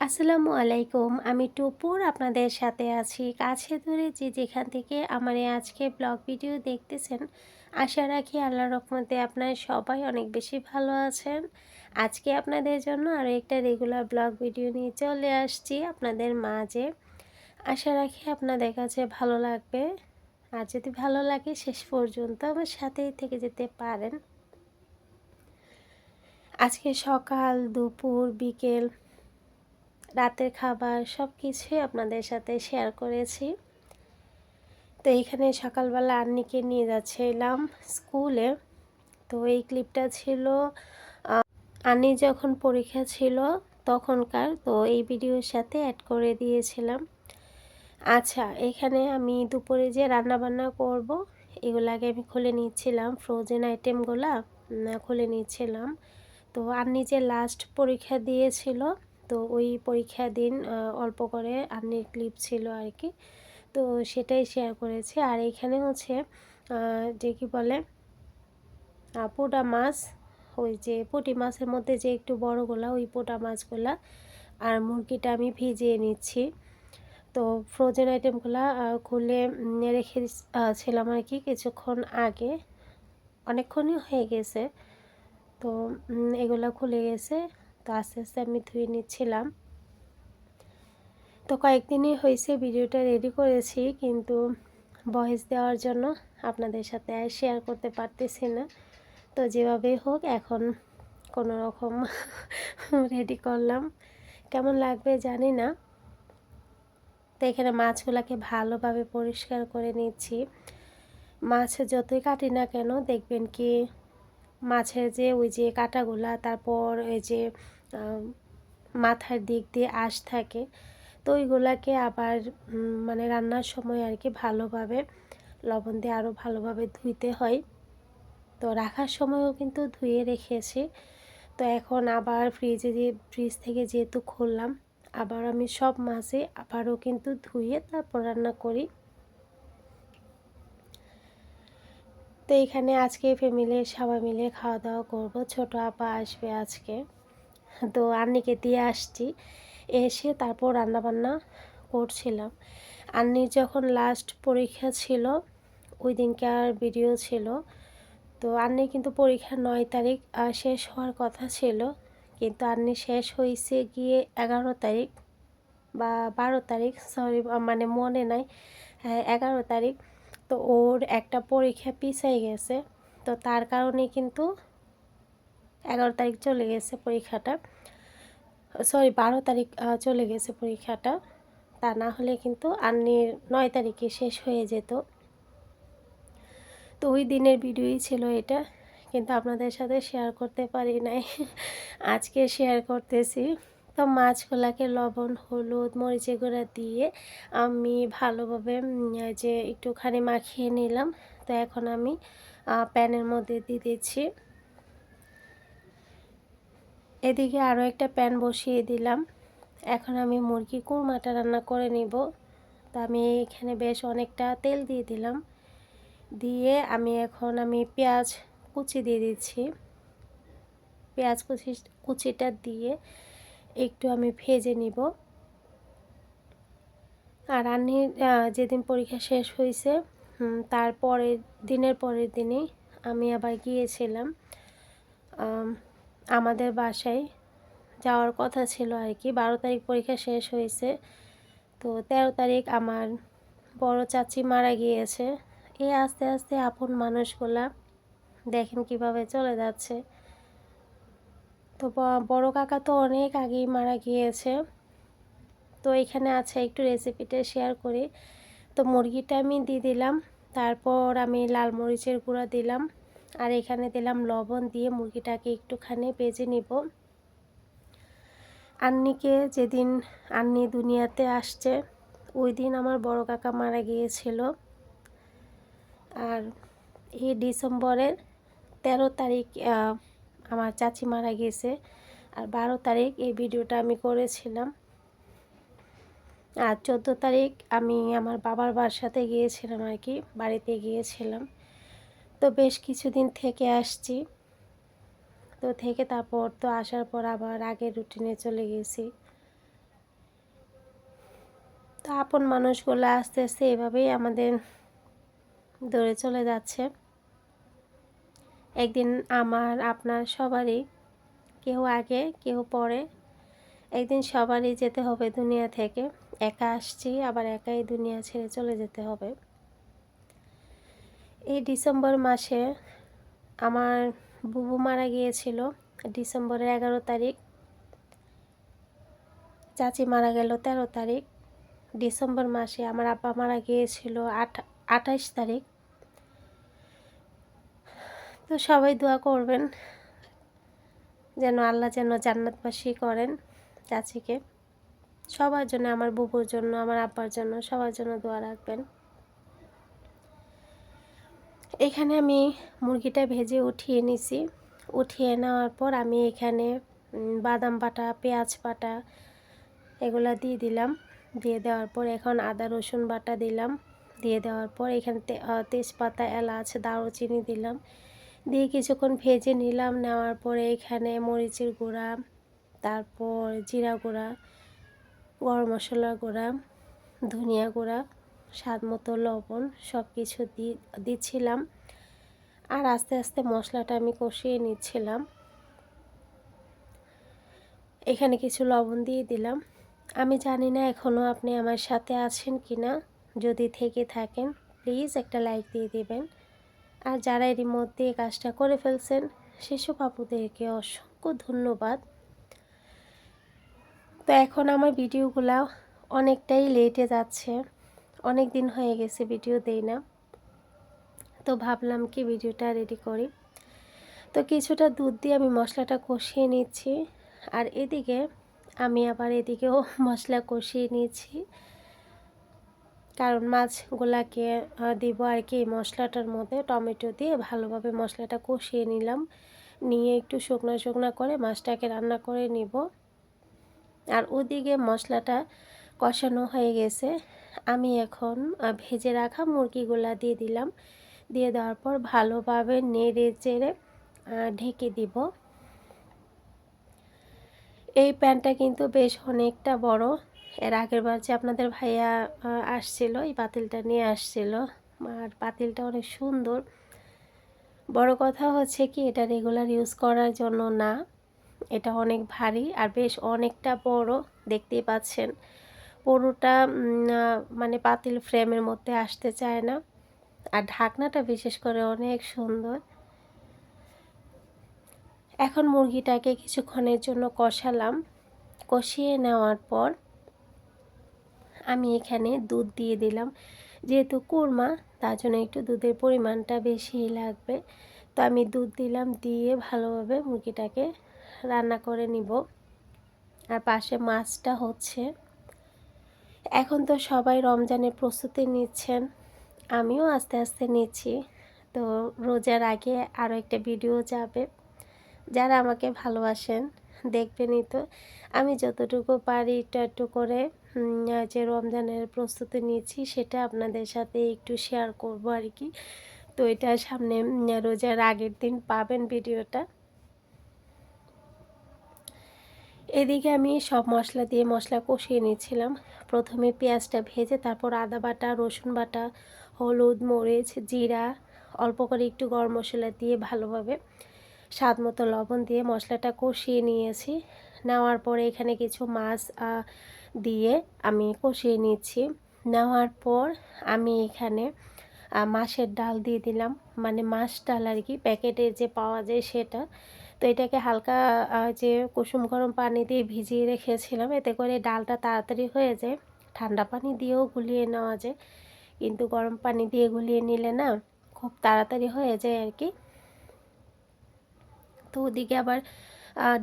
আসসালামু আলাইকুম। আমি টুপুর, আপনাদের সাথে আছি কাছে ধরে যে যেখান থেকে আমার আজকে ব্লগ ভিডিও দেখতেছেন। আশা রাখি আল্লাহ রহমতে আপনার সবাই অনেক বেশি ভালো আছেন। আজকে আপনাদের জন্য আরও একটা রেগুলার ব্লগ ভিডিও নিয়ে চলে আসছি আপনাদের মাঝে। আশা রাখি আপনাদের কাছে ভালো লাগবে। আর যদি ভালো লাগে, শেষ পর্যন্ত আমার সাথেই থেকে যেতে পারেন। আজকে সকাল, দুপুর, বিকেল রাতের খাবার সব কিছুই আপনাদের সাথে শেয়ার করেছি। তো এইখানে সকালবেলা আন্নিকে নিয়ে যাচ্ছিলাম স্কুলে তো এই ক্লিপটা ছিল আন্নি যখন পরীক্ষা ছিল তখনকার, তো এই ভিডিওর সাথে অ্যাড করে দিয়েছিলাম। আচ্ছা এখানে আমি দুপুরে যে রান্না বান্না করব, এগুলো আগে আমি খুলে নিচ্ছিলাম ফ্রোজেন আইটেমগুলা খুলে নিচ্ছিলাম। তো আন্নি যে লাস্ট পরীক্ষা দিয়েছিল তো ওই পরীক্ষা দিন অল্প করে আন্নির ক্লিপ ছিল আর কি তো সেটাই শেয়ার করেছি। আর এখানে হচ্ছে যে কি বলে পোটা মাছ, ওই যে পুটি মাছের মধ্যে যে একটু বড়গুলা, ওই পোটা মাছগুলা আর মুরগিটা আমি ভিজিয়ে নিচ্ছি। তো ফ্রোজেন আইটেমগুলো খুলে রেখে ছিলাম আর কি কিছুক্ষণ আগে। অনেকক্ষণই হয়ে গেছে। তো এগুলো খুলে গেছে। তো আস্তে আস্তে আমি ধুয়ে নিচ্ছিলাম। তো কয়েকদিনই হয়েছে ভিডিওটা রেডি করেছি, কিন্তু ভয়েস দেওয়ার জন্য আপনাদের সাথে শেয়ার করতে পারতেছি না। তো যেভাবেই হোক, এখন কোনো রকম রেডি করলাম। কেমন লাগবে জানি না। তো এখানে মাছগুলোকে ভালোভাবে পরিষ্কার করে নিচ্ছি। মাছ যতই কাটি না কেন, দেখবেন কি মাছের যে ওই যে কাটাগুলা, তারপর ওই যে মাথার দিক দিয়ে আঁশ থাকে। তো ওইগুলাকে আবার মানে রান্নার সময় আর কি ভালোভাবে, লবণ দিয়ে আরও ভালোভাবে ধুইতে হয়। তো রাখার সময়ও কিন্তু ধুয়ে রেখেছি। তো এখন আবার ফ্রিজে দিয়ে ফ্রিজ থেকে যেহেতু খুললাম, আবার আমি সব মাছে আবারও কিন্তু ধুয়ে তারপর রান্না করি। তো এখানে আজকে ফ্যামিলির সবাই মিলে খাওয়া দাওয়া করব। ছোট আপা আসবে আজকে। তো আন্নিকে দিয়ে আসছি। এসে তারপর রান্নাবান্না করছিলাম। আন্নির যখন লাস্ট পরীক্ষা ছিল ওই দিনকে আর ভিডিও ছিল। তো আন্নি কিন্তু পরীক্ষা নয় তারিখ শেষ হওয়ার কথা ছিল। কিন্তু আন্নি শেষ হয়েছে গিয়ে এগারো তারিখ বা বারো তারিখ সরি মানে মনে নাই হ্যাঁ, এগারো তারিখ। তো ওর একটা পরীক্ষা পিছাই গেছে। তো তার কারণে কিন্তু এগারো তারিখ চলে গেছে পরীক্ষাটা। সরি বারো তারিখ চলে গেছে পরীক্ষাটা। তা না হলে কিন্তু আন্নির নয় তারিখে শেষ হয়ে যেত। তো ওই দিনের ভিডিওই ছিল এটা। কিন্তু আপনাদের সাথে শেয়ার করতে পারি নাই। আজকে শেয়ার করতেছি। তো মাছগুলাকে লবণ, হলুদ মরিচে গুঁড়া দিয়ে আমি ভালোভাবে যে একটুখানি মাখিয়ে নিলাম। তো এখন আমি প্যানের মধ্যে দিয়ে দিচ্ছি। এদিকে আরও একটা প্যান বসিয়ে দিলাম। এখন আমি মুরগি কুরমাটা রান্না করে নিব। তা আমি এখানে বেশ অনেকটা তেল দিয়ে দিলাম। দিয়ে আমি এখন আমি পেঁয়াজ কুচি দিয়ে দিচ্ছি। পেঁয়াজ কুচি, কুচিটা দিয়ে একটু আমি ভেজে নিব। আর রান্নি যেদিন পরীক্ষা শেষ হয়েছে তার পরের দিনের পরের দিনই আমি আবার গিয়েছিলাম। আমাদের বাসায় যাওয়ার কথা ছিল আর কি। বারো তারিখ পরীক্ষা শেষ হয়েছে। তো তেরো তারিখ আমার বড় চাচি মারা গিয়েছে। এই আস্তে আস্তে আপন মানুষগুলা দেখেন কীভাবে চলে যাচ্ছে। তো বড় কাকা তো অনেক আগেই মারা গিয়েছে। তো এখানে আছে একটু রেসিপিটা শেয়ার করি। তো মুরগিটা আমি দিয়ে দিলাম। তারপর আমি লাল মরিচের গুঁড়া দিলাম। আর এখানে দিলাম লবণ দিয়ে মুরগিটাকে একটুখানি বেজে নিব। আন্নিকে যেদিন আন্নি দুনিয়াতে আসছে, ওই দিন আমার বড় কাকা মারা গিয়েছিল। আর এই ডিসেম্বরের তেরো তারিখ আমার চাচি মারা গিয়েছে আর বারো তারিখ এই ভিডিওটা আমি করেছিলাম। আর চোদ্দ তারিখ আমি আমার বাবার বাসাতে গিয়েছিলাম আর কি, বাড়িতে গিয়েছিলাম। তো বেশ কিছুদিন থেকে আসছি। তো থেকে তারপর তো আসার পর আবার আগের রুটিনে চলে গেছি। তো আপন মানুষগুলো আস্তে আস্তে এভাবেই আমাদের দৌড়ে চলে যাচ্ছে। একদিন আমার, আপনার সবারই, কেউ আগে, কেউ পরে। একদিন সবারই যেতে হবে দুনিয়া থেকে। একা আসছি, আবার একাই দুনিয়া ছেড়ে চলে যেতে হবে। এই ডিসেম্বর মাসে আমার বুবু মারা গিয়েছিল। ডিসেম্বরের এগারো তারিখ। চাচি মারা গেল তেরো তারিখ। ডিসেম্বর মাসে আমার আব্বা মারা গিয়েছিল আট, আঠাইশ তারিখ। তো সবাই দোয়া করবেন যেন আল্লাহ যেন জান্নাতবাসী করেন চাচিকে। সবার জন্য, আমার বুবুর জন্য, আমার আব্বার জন্য সবার জন্য দোয়া রাখবেন। এখানে আমি মুরগিটা ভেজে উঠিয়ে নিছি। উঠিয়ে নেওয়ার পর আমি এখানে বাদাম বাটা, পেঁয়াজ বাটা এগুলা দিয়ে দিলাম। দিয়ে দেওয়ার পর এখন আদা, রসুন বাটা দিলাম। দিয়ে দেওয়ার পর এখানে তেজপাতা, এলাচ, দারুচিনি দিলাম। দিয়ে কিছুক্ষণ ভেজে নিলাম। নেওয়ার পরে এখানে মরিচের গুঁড়া, তারপর জিরা গুঁড়া, গরম মশলার গুঁড়া, ধনিয়া গুঁড়া স্বাদ মতো লবণ সব কিছু দিচ্ছিলাম। আর আস্তে আস্তে মশলাটা আমি কষিয়ে নিচ্ছিলাম। এখানে কিছু লবণ দিয়ে দিলাম। আমি জানি না এখনও আপনি আমার সাথে আছেন কি না যদি থেকে থাকেন, প্লিজ একটা লাইক দিয়ে দিবেন। আর যারা এরই মধ্যে কাজটা করে ফেলছেন, শিশু আপুদেরকে অসংখ্য ধন্যবাদ। তো এখন আমার ভিডিওগুলো অনেকটাই লেটে যাচ্ছে। অনেক দিন হয়ে গেছে ভিডিও দেই না। তো ভাবলাম কি ভিডিওটা রেডি করি। তো কিছুটা দুধ দিয়ে আমি মশলাটা কষিয়ে নিচ্ছি। আর এদিকে আমি আবার এদিকেও মশলা কষিয়ে নিয়েছি কারণ মাছগুলাকে দিব আর কি মশলাটার মধ্যে। টমেটো দিয়ে ভালোভাবে মশলাটা কষিয়ে নিলাম। নিয়ে একটু শুকনো শুকনো করে মাছটাকে রান্না করে নিব। আর ওদিকে মশলাটা কষানো হয়ে গেছে। আমি এখন ভেজে রাখা মুরগিগুলা দিয়ে দিলাম। দিয়ে দেওয়ার পর ভালোভাবে নেড়ে চেড়ে ঢেকে দিব। এই প্যানটা কিন্তু বেশ অনেকটা বড়। এর আগের বার যে আপনাদের ভাইয়া আসছিল, এই পাতিলটা নিয়ে আসছিল, আর পাতিলটা অনেক সুন্দর। বড় কথা হচ্ছে কি, এটা রেগুলার ইউজ করার জন্য না। এটা অনেক ভারী আর বেশ অনেকটা বড়, দেখতেই পাচ্ছেন। পুরোটা মানে পাতিল ফ্রেমের মধ্যে আসতে চায় না। আর ঢাকনাটা বিশেষ করে অনেক সুন্দর। এখন মুরগিটাকে কিছুক্ষণের জন্য কষালাম। কষিয়ে নেওয়ার পর আমি এখানে দুধ দিয়ে দিলাম। যেহেতু কোরমা, তার জন্য একটু দুধের পরিমাণটা বেশি লাগবে। তো আমি দুধ দিলাম, দিয়ে ভালোভাবে মুরগিটাকে রান্না করে নিব। আর পাশে মাছটা হচ্ছে এখন তো সবাই রমজানের প্রস্তুতি নিচ্ছেন। আমিও আস্তে আস্তে নিচ্ছি। তো রোজার আগে আরও একটা ভিডিও যাবে। যারা আমাকে ভালোবাসেন, দেখবেনই তো। আমি যতটুকু পারি একটু একটু করে যে রমজানের প্রস্তুতি নিয়েছি সেটা আপনাদের সাথে একটু শেয়ার করব আর কি। তো এটা সামনে রোজার আগের দিন পাবেন ভিডিওটা। এদিকে আমি সব মশলা দিয়ে মশলা কষিয়ে নিয়েছিলাম প্রথমে পেঁয়াজটা ভেজে তারপর আদা বাটা, রসুন বাটা, হলুদ, মরিচ, জিরা, অল্প করে একটু গরম মশলা দিয়ে ভালোভাবে স্বাদ মতো লবণ দিয়ে মশলাটা কষিয়ে নিয়েছি। নেওয়ার পরে এখানে কিছু মাছ দিয়ে আমি কষিয়ে নিচ্ছি। নেওয়ার পর আমি এখানে মাছের ডাল দিয়ে দিলাম। মানে মাছ ডাল আর কি, প্যাকেটের যে পাওয়া যায় সেটা। তো এটাকে হালকা যে কুসুম গরম পানি দিয়ে ভিজিয়ে রেখেছিলাম, এতে করে ডালটা তাড়াতাড়ি হয়ে যায়। ঠান্ডা পানি দিয়েও গুলিয়ে নেওয়া যায়, কিন্তু গরম পানি দিয়ে গুলিয়ে নিলে না খুব তাড়াতাড়ি হয়ে যায় আর কি। তো ওদিকে আবার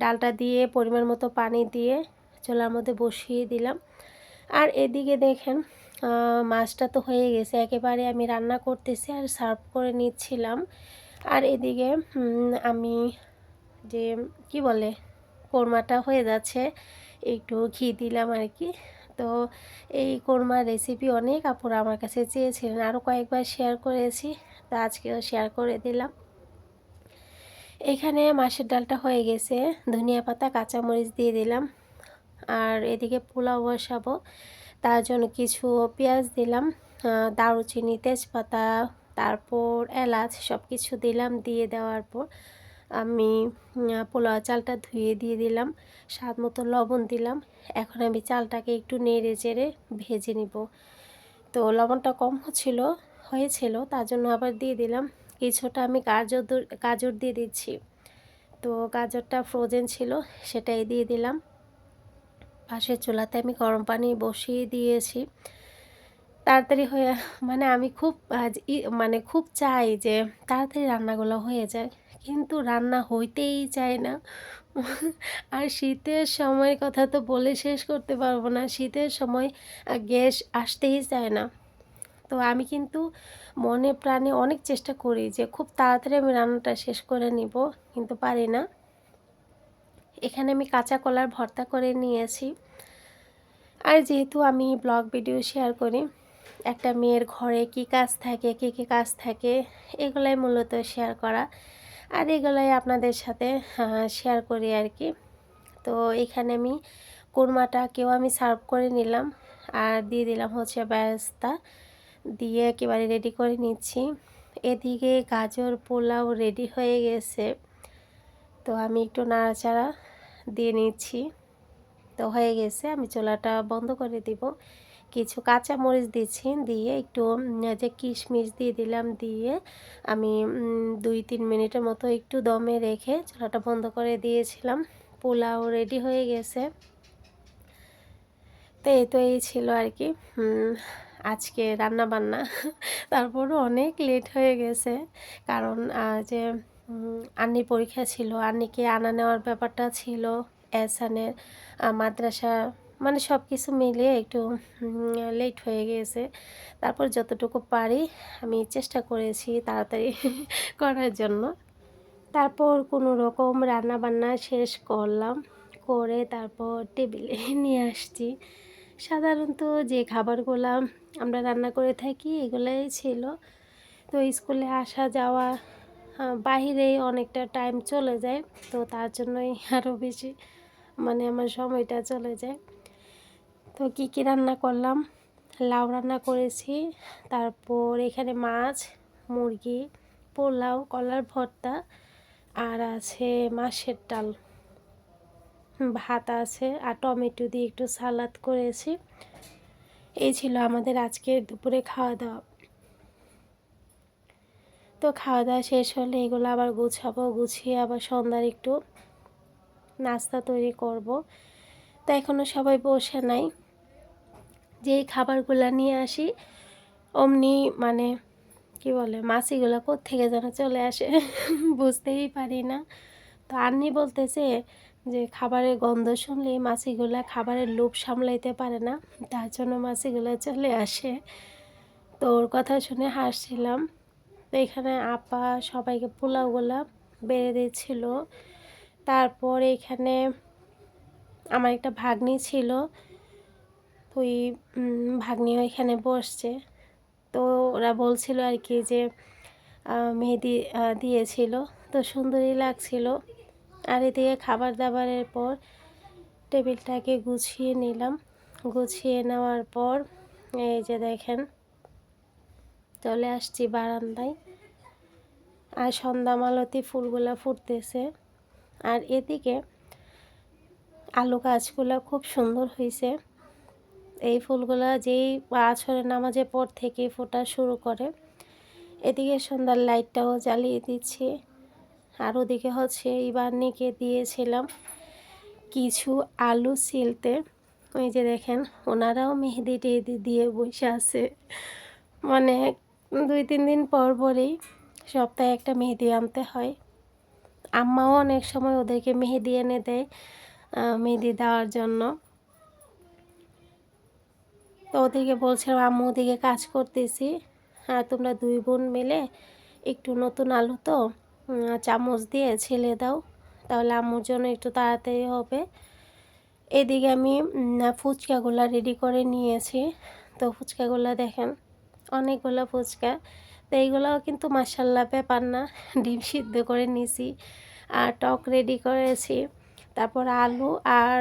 ডালটা দিয়ে পরিমাণ মতো পানি দিয়ে চোলার মধ্যে বসিয়ে দিলাম। আর এদিকে দেখেন মাছটা তো হয়ে গেছে, একেবারে আমি রান্না করতেছি আর সার্ভ করে নিচ্ছিলাম। আর এদিকে আমি যে কি বলে, কোরমাটা হয়ে যাচ্ছে, একটু ঘি দিলাম আর কি। তো এই কোরমার রেসিপি অনেক আপুরা আমার কাছে চেয়েছিলেন আরও কয়েকবার শেয়ার করেছি, তো আজকেও শেয়ার করে দিলাম। এখানে মাছের ডালটা হয়ে গেছে, ধনিয়া পাতা, কাঁচামরিচ দিয়ে দিলাম, আর এদিকে পোলাও বসাবো, তার জন্য কিছু পেঁয়াজ দিলাম দারুচিনি, তেজপাতা, তারপর এলাচ সব কিছু দিলাম, দিয়ে দেওয়ার পর আমি পোলাও চালটা ধুয়ে দিয়ে দিলাম, স্বাদ মতো লবণ দিলাম। এখন আমি চালটাকে একটু নেড়ে চেড়ে ভেজে নিব। তো লবণটা কম হচ্ছিল, হয়েছিল, তার জন্য আবার দিয়ে দিলাম। কিছুটা আমি গাজর গাজর দিয়ে দিচ্ছি। তো গাজরটা ফ্রোজেন ছিল, সেটাই দিয়ে দিলাম। পাশের চুলাতে আমি গরম পানি বসিয়ে দিয়েছি। তাড়াতাড়ি হয়ে মানে আমি খুব মানে খুব চাই যে তাড়াতাড়ি রান্নাগুলো হয়ে যায়। কিন্তু রান্না হইতেই চায় না। আর শীতের সময়ের কথা তো বলে শেষ করতে পারব না। শীতের সময় গ্যাস আসতেই চায় না। তো আমি কিন্তু মনে প্রাণে অনেক চেষ্টা করি যে খুব তাড়াতাড়ি আমি রান্নাটা শেষ করে নিব, কিন্তু পারি না। এখানে আমি কাঁচা কলার ভর্তা করে নিয়েছি। আর যেহেতু আমি ব্লগ ভিডিও শেয়ার করি, একটা মেয়ের ঘরে কি কাজ থাকে, কী কী কাজ থাকে, এগুলাই মূলত শেয়ার করা। আর এগুলাই আপনাদের সাথে শেয়ার করি আর কি। তো এখানে আমি কোরমাটাকেও আমি সার্ভ করে নিলাম। আর দিয়ে দিলাম হচ্ছে ব্যস্তা দিয়ে একেবারে রেডি করে নিচ্ছি। এদিকে গাজর পোলাও রেডি হয়ে গেছে। তো আমি একটু নাড়াচাড়া দিয়ে নিচ্ছি। তো হয়ে গেছে, আমি চোলাটা বন্ধ করে দিব। কিছু কাঁচা মরিচ দিচ্ছি দিয়ে একটু যে কিশমিশ দিয়ে দিলাম দিয়ে আমি দুই তিন মিনিটের মতো একটু দমে রেখে চুলাটা বন্ধ করে দিয়েছিলাম। পোলাও রেডি হয়ে গেছে। তো এই তো এই ছিল আর কি আজকে রান্না বান্না তারপরও অনেক লেট হয়ে গেছে কারণ যে উম, আন্নির পরীক্ষা ছিল আন্নিকে আনা নেওয়ার ব্যাপারটা ছিল এসানের মাদ্রাসা মানে সব কিছু মিলিয়ে একটু লেট হয়ে গিয়েছে। তারপর যতটুকু পারি আমি চেষ্টা করেছি তাড়াতাড়ি করার জন্য। তারপর কোনো রকম রান্না বান্না শেষ করলাম, করে তারপর টেবিলে নিয়ে আসছি। সাধারণত যে খাবারগুলো আমরা রান্না করে থাকি এগুলাই ছিল। তো স্কুলে আসা যাওয়া বাহিরেই অনেকটা টাইম চলে যায়, তো তার জন্যই আরও বেশি মানে আমার সময়টা চলে যায়। তো কী কী রান্না করলাম? লাউ রান্না করেছি, তারপর এখানে মাছ, মুরগি, পোলাও, কলার ভর্তা আর আছে মাছের ডাল। ভাত আছে আর টমেটো দিয়ে একটু সালাদ করেছি। এই ছিল আমাদের আজকের দুপুরে খাওয়া দাওয়া। তো খাওয়া দাওয়া শেষ হলে এগুলো আবার গুছাবো, গুছিয়ে আবার সন্ধ্যার একটু নাস্তা তৈরি করব। তা এখনও সবাই বসে নাই। যেই খাবারগুলো নিয়ে আসি, অমনি মানে কি বলে মাছিগুলো থেকে যেন চলে আসে, বুঝতেই পারি না। তো আন্নি বলতেছে যে খাবারের গন্ধ শুনলে মাছিগুলা খাবারের লোভ সামলাইতে পারে না, তার জন্য মাছিগুলো চলে আসে। তো ওর কথা শুনে হাসছিলাম। তো এখানে আপা সবাইকে পোলাওগুলা বেড়ে দিচ্ছিল তারপর এখানে আমার একটা ভাগ্নি ছিল ওই ভাগ্নি ওইখানে বসছে। তো ওরা বলছিল আর কি যে মেহেদি দিয়েছিল। তো সুন্দরই লাগছিল। আর এদিকে খাবার দাবারের পর টেবিলটাকে গুছিয়ে নিলাম। গুছিয়ে নেওয়ার পর, এই যে দেখেন, চলে আসছি বারান্দায়। আর সন্ধ্যা মালতি ফুলগুলা ফুটতেছে। আর এদিকে আলু গাছগুলো খুব সুন্দর হয়েছে এই ফুলগুলো যেই আছরের নামাজের পর থেকে ফোটা শুরু করে, এদিকে সন্ধ্যার লাইটটাও জ্বালিয়ে দিচ্ছি। আর ওদিকে হচ্ছে ইবান্নিকে দিয়েছিলাম কিছু আলু সিলতে ওই যে দেখেন, ওনারাও মেহেদি টেহেদি দিয়ে বসে আছে। মানে দুই তিন দিন পর পরই সপ্তাহে একটা মেহেদি আনতে হয়। আম্মাও অনেক সময় ওদেরকে মেহেদি এনে দেয় মেহেদি দেওয়ার জন্য। তো ওদেরকে বলছিলাম আম্মু ওদিকে কাজ করতেছি। আর তোমরা দুই বোন মিলে একটু নতুন আলু তো চামচ দিয়ে ছেলে দাও, তাহলে আম্মুর জন্য একটু তাড়াতাড়ি হবে। এদিকে আমি ফুচকাগুলো রেডি করে নিয়েছি। তো ফুচকাগুলো দেখেন, অনেকগুলো ফুচকা। তো এইগুলোও কিন্তু মাসাল্লা ব্যাপার না, ডিম সিদ্ধ করে নিয়েছি আর টক রেডি করেছি। তারপর আলু আর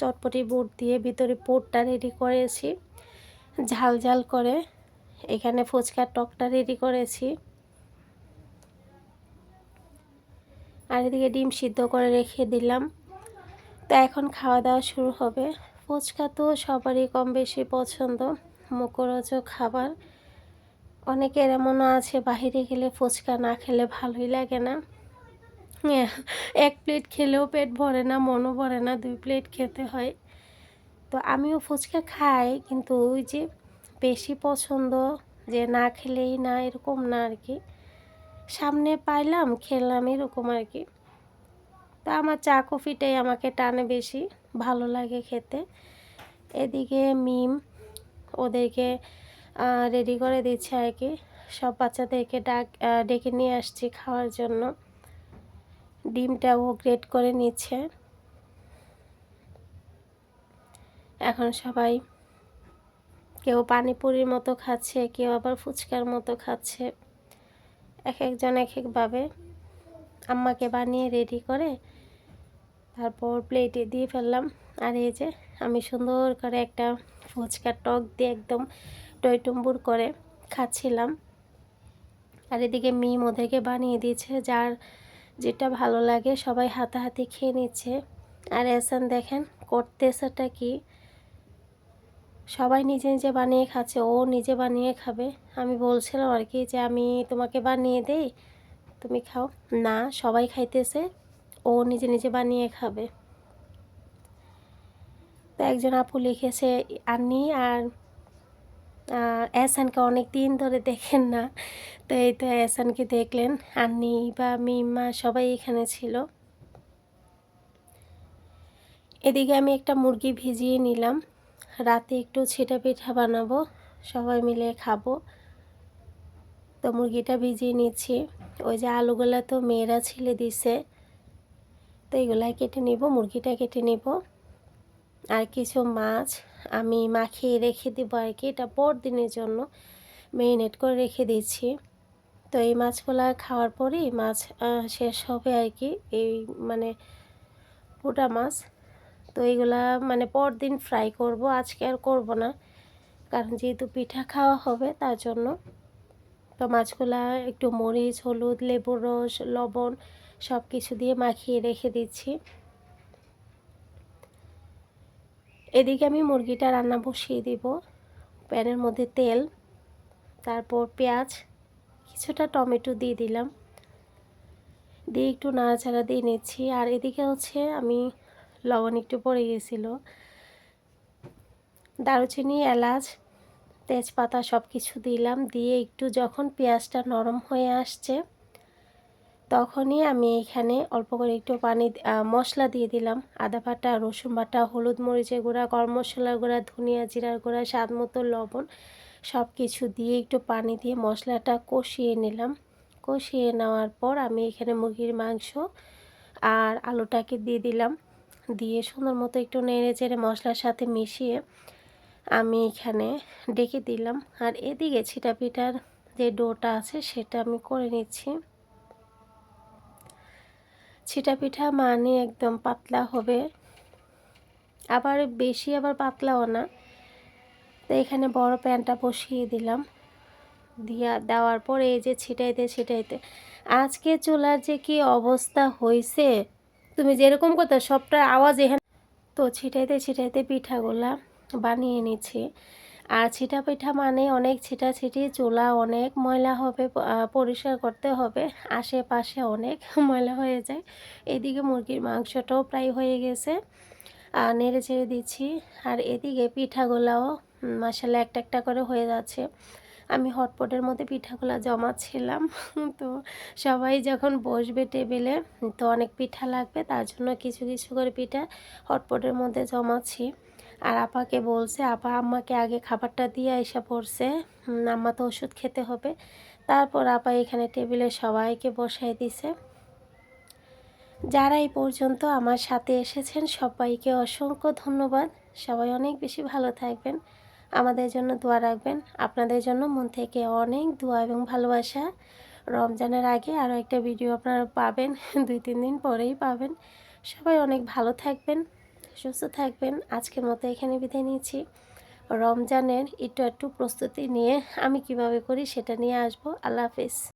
চটপটি বুট দিয়ে ভিতরে পুরটা রেডি করেছি। ঝাল ঝাল করে এখানে ফুচকার টকটা রেডি করেছি। আর এদিকে ডিম সিদ্ধ করে রেখে দিলাম। তো এখন খাওয়া দাওয়া শুরু হবে। ফুচকা তো সবারই কম বেশি পছন্দ, মুখরোচক খাবার। অনেকের এমনও আছে, বাহিরে গেলে ফুচকা না খেলে ভালোই লাগে না। এক প্লেট খেলেও পেট ভরে না, মনও ভরে না, দুই প্লেট খেতে হয়। তো আমিও ফুচকা খাই, কিন্তু ওই যে বেশি পছন্দ যে না খেলেই না এরকম না আর কি সামনে পাইলাম, খেলাম এরকম আর কি তা আমার চা কফিটাই আমাকে টানে বেশি, ভালো লাগে খেতে। এদিকে মিম ওদেরকে রেডি করে দিচ্ছে আর কি সব বাচ্চাদেরকে ডাক ডেকে নিয়ে আসছি খাওয়ার জন্য। ডিমটাও গ্রেট করে নিচ্ছে। এখন সবাই কেউ পানিপুরির মতো খাচ্ছে, কেউ আবার ফুচকার মতো খাচ্ছে। এক একজন এক একভাবে আম্মাকে বানিয়ে রেডি করে তারপর প্লেটে দিয়ে ফেললাম। আর এই যে আমি সুন্দর করে একটা ফুচকার টক দিয়ে একদম টইটুম্বুর করে খাচ্ছিলাম। আর এদিকে মিম ওদেরকে বানিয়ে দিয়েছে, যার যেটা ভালো লাগে সবাই হাতাহাতি খেয়ে নিচ্ছে। আর এসান দেখেন করতেছেটা কি? সবাই নিজে নিজে বানিয়ে খাচ্ছে, ও নিজে বানিয়ে খাবে। আমি বলছিলাম আর কি যে, আমি তোমাকে বানিয়ে দেই, তুমি খাও। না, সবাই খাইতেছে, ও নিজে নিজে বানিয়ে খাবে। তো একজন আপু লিখেছে আনি আর অ্যাসানকে অনেক দিন ধরে দেখেন না। তো এই তো অ্যাসানকে দেখলেন, আন্নি বা মিমা সবাই এখানে ছিল। এদিকে আমি একটা মুরগি ভিজিয়ে নিলাম। রাতে একটু ছিটা পিঠা বানাবো, সবাই মিলে খাব। তো মুরগিটা ভিজিয়ে নিচ্ছি। ওই যে আলুগুলা তো মেয়েরা ছিলে দিছে, তো এইগুলাই কেটে নিব, মুরগিটা কেটে নিব। আর কিছু মাছ আমি মাখিয়ে রেখে দেবো আর কি, এটা দিনের জন্য মেরিনেট করে রেখে দিচ্ছি। তো এই মাছগুলো খাওয়ার পরেই মাছ শেষ হবে আর কি, এই মানে পোটা মাছ। তো এইগুলা মানে পরদিন ফ্রাই করব, আজকে আর করব না। কারণ যেহেতু পিঠা খাওয়া হবে, তার জন্য তো মাছগুলা একটু মরিচ, হলুদ, লেবুর রস, লবণ সব কিছু দিয়ে মাখিয়ে রেখে দিচ্ছি। এদিকে আমি মুরগিটা রান্না বসিয়ে দিব, প্যানের মধ্যে তেল, তারপর পেঁয়াজ, কিছুটা টমেটো দিয়ে দিলাম। দিয়ে একটু নাড়াচাড়া দিয়ে নিচ্ছি। আর এদিকে হচ্ছে আমি লবণ একটু পড়ে গেছিল। দারুচিনি, এলাচ, তেজপাতা সব কিছু দিলাম। দিয়ে একটু যখন পেঁয়াজটা নরম হয়ে আসছে, তখনই আমি এখানে অল্প করে একটু পানি মশলা দিয়ে দিলাম। আদা বাটা, রসুন বাটা, হলুদ মরিচের গুঁড়া, গরম মশলার গুঁড়া, ধনিয়া জিরার গুঁড়া, স্বাদ মতো লবণ সব কিছু দিয়ে একটু পানি দিয়ে মশলাটা কষিয়ে নিলাম। কষিয়ে নেওয়ার পর আমি এখানে মুরগির মাংস আর আলুটাকে দিয়ে দিলাম। দিয়ে সুন্দর মতো একটু নেড়ে চেড়ে মশলার সাথে মিশিয়ে আমি এখানে ডেকে দিলাম। আর এদিকে ছিটা পিঠার যে ডোটা আছে সেটা আমি করে নিচ্ছি। ছিটা পিঠা মানে একদম পাতলা হবে। আবার বেশি আবার পাতলাও না। তো এখানে বড় প্যানটা বসিয়ে দিলাম। দিয়া দেওয়ার পরে এই যে ছিটাইতে ছিটাইতে আজকে চুলার যে কি অবস্থা হয়েছে তুমি যেরকম কথা, সবটা আওয়াজ এখানে তো ছিটাইতে ছিটাইতে পিঠাগুলা বানিয়ে নিচ্ছি। আর ছিটা পিঠা মানে অনেক ছিটা ছিটি চুলা অনেক, ময়লা হবে পরিষ্কার করতে হবে, আশেপাশে অনেক ময়লা হয়ে যায়। এদিকে মুরগির মাংসটাও প্রায় হয়ে গেছে। আর নেড়ে ছেড়ে দিচ্ছি। আর এদিকে পিঠাগুলাও মশালা একটা একটা করে হয়ে যাচ্ছে। আমি হটপটের মধ্যে পিঠাগুলো জমাচ্ছিলাম। তো সবাই যখন বসবে টেবিলে, তো অনেক পিঠা লাগবে, তার জন্য কিছু কিছু করে পিঠা হটপটের মধ্যে জমাচ্ছি। আর আপাকে বলছে, আপা, আম্মাকে আগে খাবারটা দিয়ে এসে পড়ছে। আম্মা তো ওষুধ খেতে হবে। তারপর আপা এখানে টেবিলে সবাইকে বসাই দিছে। যারা এই পর্যন্ত আমার সাথে এসেছেন, সবাইকে অসংখ্য ধন্যবাদ। সবাই অনেক বেশি ভালো থাকবেন। আমাদের জন্য দোয়া রাখবেন। আপনাদের জন্য মন থেকে অনেক দোয়া এবং ভালোবাসা। রমজানের আগে আরও একটা ভিডিও আপনারা পাবেন, দুই, তিন দিন পরেই পাবেন। সবাই অনেক ভালো থাকবেন, সুস্থ থাকবেন। আজকের মতো এখানে বিদায় নিয়েছি রমজানের একটু একটু প্রস্তুতি নিয়ে আমি কীভাবে করি সেটা নিয়ে আসব। আল্লাহ হাফিজ।